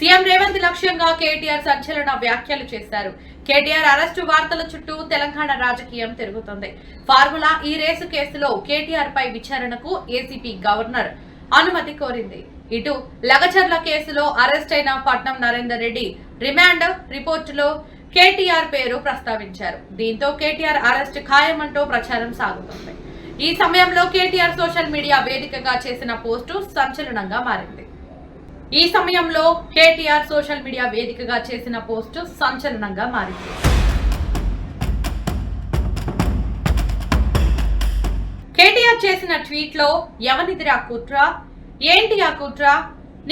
CM Revanth లక్ష్యంగా కేటీఆర్ సంచలన వ్యాఖ్యలు చేశారు. కేటీఆర్ అరెస్టు వార్తల చుట్టూ తెలంగాణ రాజకీయం తిరుగుతుంది. ఫార్ములా ఈ రేసు కేసులో కేటీఆర్ పై విచారణకు ఏసీపీ గవర్నర్ అనుమతి కోరింది. ఇటు లగచర్ల కేసులో అరెస్ట్ అయిన పట్నం నరేందర్ రెడ్డి రిమాండ్ రిపోర్టులో కేటీఆర్ పేరు ప్రస్తావించారు. దీంతో కేటీఆర్ అరెస్ట్ ఖాయమంటూ ప్రచారం సాగుతుంది. ఈ సమయంలో కేటీఆర్ సోషల్ మీడియా వేదికగా చేసిన పోస్టు సంచలనంగా మారింది. ఈ సమయంలో కేటీఆర్ సోషల్ మీడియా వేదికగా చేసిన పోస్టు సంచలనంగా మారింది. కేటీఆర్ చేసిన ట్వీట్లో ఎవనిదిరా కుట్ర ఏంటి ఆ కుట్ర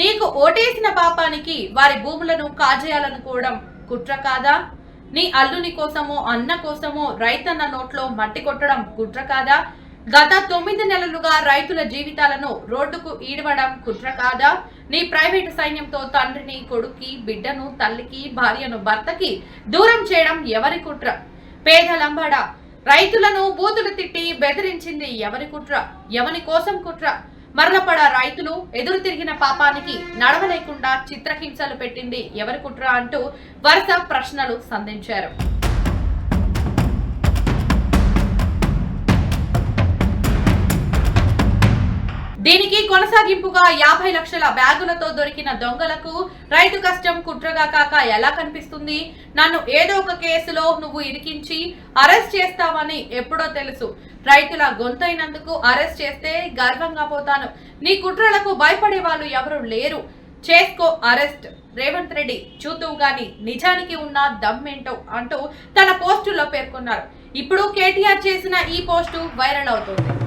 నీకు ఓటేసిన పాపానికి వారి భూములను కాజేయాలనుకోవడం కుట్ర కాదా? నీ అల్లుని కోసమో అన్న కోసమో రైతన్న నోట్లో మట్టి కొట్టడం కుట్ర కాదా? గత తొమ్మిది నెలలుగా రైతుల జీవితాలను రోడ్డుకు ఈడవడం కుట్ర కాదా? నీ ప్రైవేటు సైన్యంతో తండ్రిని కొడుక్కి బిడ్డను తల్లికి భార్యను భర్తకి దూరం చేయడం ఎవరి కుట్ర? పేద లంబాడ రైతులను బూతులు తిట్టి బెదిరించింది ఎవరి కుట్ర? ఎవని కోసం కుట్ర? మరలపడ రైతులు ఎదురు తిరిగిన పాపానికి నడవలేకుండా చిత్రహింసలు పెట్టింది ఎవరి కుట్ర అంటూ వరుస ప్రశ్నలు సంధించారు. దీనికి కొనసాగింపుగా యాభై లక్షల బ్యాగులతో దొరికిన దొంగలకు రైతు కష్టం కుట్రగా కాక ఎలా కనిపిస్తుంది? నన్ను ఏదో ఒక కేసులో నువ్వు ఇరికించి అరెస్ట్ చేస్తావని ఎప్పుడో తెలుసు. రైతుల గొంతైనందుకు అరెస్ట్ చేస్తే గర్వంగా పోతాను. నీ కుట్రలకు భయపడే వాళ్ళు ఎవరు లేరు. చేసుకో అరెస్ట్. రేవంత్ రెడ్డి చూద్దాం గాని నిజానికి ఉన్న దమ్మేంటో అంటూ తన పోస్టులో పేర్కొన్నారు. ఇప్పుడు కేటీఆర్ చేసిన ఈ పోస్టు వైరల్ అవుతుంది.